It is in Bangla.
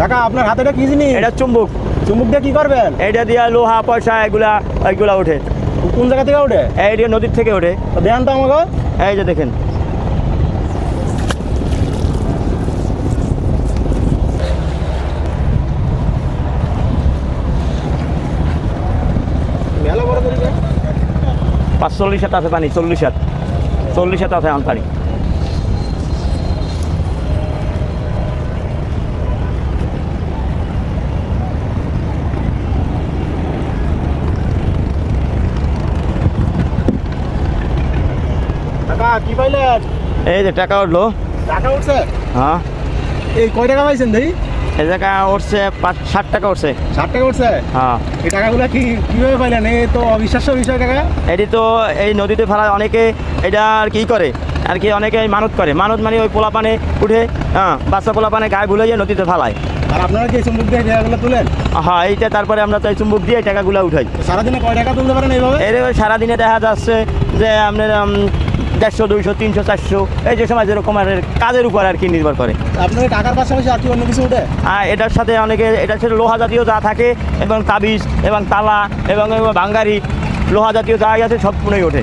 কাকা আপনার হাতে এটা কি জিনিস? এটা চুম্বুক। চুমুক দিয়ে কি করবেন? এইটা দিয়া লোহা পয়সা এগুলা এগুলা ওঠে। কোন জায়গা থেকে ওঠে? এইটা নদীর থেকে ওঠে। দেন তো আমাকে। এই যে দেখেন। করে পাঁচচল্লিশ হাত আছে পানি চল্লিশ হাত। চল্লিশ হাত আছে আম পানি কি পাইলেন এই যে টাকা উঠল। টাকা উঠছে? হ্যাঁ। এই কয় টাকা পাইছেন দেখি এই জায়গা উঠছে পাঁচ ষাট টাকা উঠছে। ষাট টাকা উঠছে? হ্যাঁ। এই টাকাগুলো কি কীভাবে পাইলেন? এই তো অবিশ্বাস্য বিষয় কাকা এটি তো এই নদীতে ফেলা অনেকে এটা আর কি করে? আর কি অনেকে মানত করে। মানত মানে ওই পোলা পানে উঠে হ্যাঁ বাচ্চা পোলা পানে গায়ে ভুলে নদীতে ফেলায় আর আপনারা কি এই চুম্বুক দিয়ে টাকাগুলো তুলেন? হ্যাঁ এইটা তারপরে আমরা তো এই চুম্বুক দিয়ে টাকাগুলো উঠাই। সারাদিনে কয় টাকা তুলতে পারেন এইভাবে? সারাদিনে দেখা যাচ্ছে যে আপনার দেড়শো দুইশো তিনশো চারশো এই যে সময় যেরকম আর কাজের উপর আর কি নির্ভর করে। আপনার টাকার পাশাপাশি আর কি অন্য কিছু উঠে? আর এটার সাথে অনেকে এটার সাথে লোহা জাতীয় যা থাকে এবং তাবিজ এবং তালা এবং বাঙ্গারি লোহা জাতীয় যা আছে সব পুনেই ওঠে।